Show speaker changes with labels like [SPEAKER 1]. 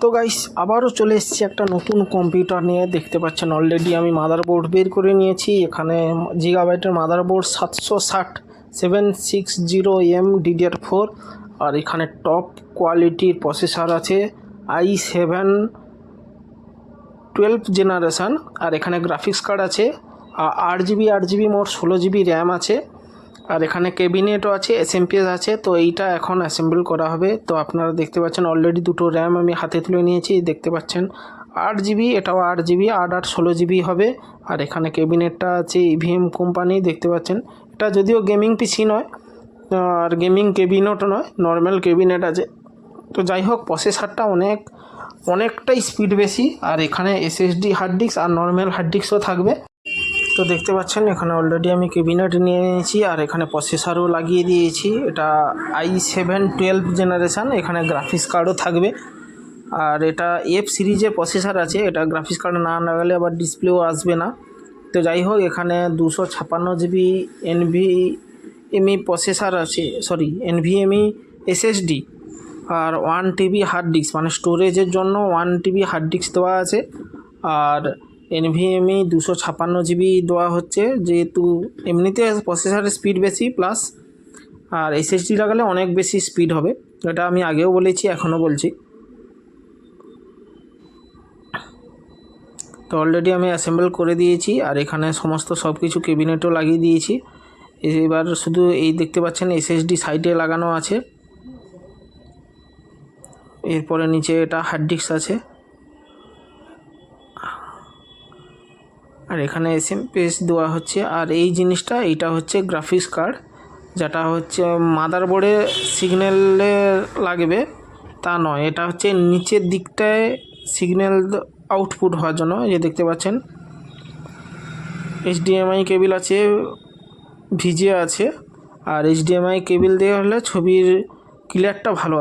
[SPEAKER 1] তো গাইস আবারও চলে এসেছি একটা নতুন কম্পিউটার নিয়ে। দেখতে পাচ্ছেন অলরেডি আমি মাদারবোর্ড বের করে নিয়েছি। এখানে জিগাবাইটের মাদারবোর্ড সাতশো ষাট seven six zero M DDR four আর এখানে টপ কোয়ালিটির প্রসেসর আছে আই সেভেন টুয়েলভ জেনারেশান আর এখানে গ্রাফিক্স কার্ড আছে আট জিবি আট জিবি মোট ষোলো জিবি র্যাম আছে। আর এখানে ক্যাবিনেটও আছে এসএমপিএস আছে, তো এইটা এখন অ্যাসেম্বল করা হবে। তো আপনারা দেখতে পাচ্ছেন অলরেডি দুটো র্যাম আমি হাতে তুলে নিয়েছি, দেখতে পাচ্ছেন। আট জিবি এটাও আট জিবি আট আট ষোলো জিবি হবে। আর এখানে ক্যাবিনেটটা আছে ইভিএম কোম্পানি দেখতে পাচ্ছেন। এটা যদিও গেমিং পিসি নয়, আর গেমিং ক্যাবিনেটও নয় নর্মাল ক্যাবিনেট আছে। তো যাই হোক প্রসেসরটা অনেক, অনেকটাই স্পিড বেশি। আর এখানে এসএসডি হার্ড ডিস্ক আর নর্মাল হার্ড ডিস্কও থাকবে। তো দেখতে পাচ্ছেন, এখানে অলরেডি আমি ক্যাবিনেট নিয়ে নিয়েছি, আর এখানে প্রসেসরও লাগিয়ে দিয়েছি। এটা আই সেভেন টুয়েলভ জেনারেশান এখানে গ্রাফিক্স কার্ডও থাকবে। আর এটা এফ সিরিজের প্রসেসর আছে, এটা গ্রাফিক্স কার্ড না লাগালে আবার ডিসপ্লেও আসবে না। তো যাই হোক, এখানে দুশো ছাপ্পান্ন জিবি এনভি এমই প্রসেসর আছে সরি এনভিএমই এসএসডি আর ওয়ান টিবি হার্ড ডিস্ক মানে স্টোরেজের জন্য ওয়ান টিবি হার্ড ডিস্ক দেওয়া আছে। আর এনভিএমই দুশো ছাপ্পান্ন জিবি দেওয়া হচ্ছে, যেহেতু এমনিতে প্রসেসরের স্পিড বেশি প্লাস আর এসএসডি লাগালে অনেক বেশি স্পিড হবে। এটা আমি আগেও বলেছি, এখনও বলছি। তো অলরেডি আমি অ্যাসেম্বল করে দিয়েছি আর এখানে সমস্ত সব কিছু ক্যাবিনেটও লাগিয়ে দিয়েছি। এবার শুধু এই দেখতে পাচ্ছেন এসএসডি সাইডে লাগানো আছে। এরপরে নিচে এটা হার্ড ডিস্ক আছে। আর এখানে এস এম পেস দেওয়া হচ্ছে। আর এই জিনিসটা, এইটা হচ্ছে গ্রাফিক্স কার্ড যেটা হচ্ছে মাদারবোর্ডে সিগন্যালে লাগবে, তা নয়। এটা হচ্ছে নিচের দিকটায় সিগন্যাল আউটপুট হওয়ার জন্য যে দেখতে পাচ্ছেন। এইচডিএমআই কেবিল আছে ভিজে আছে, আর এইচডিএমআই কেবিল দিয়ে হলে ছবির ক্লিয়ারটা ভালো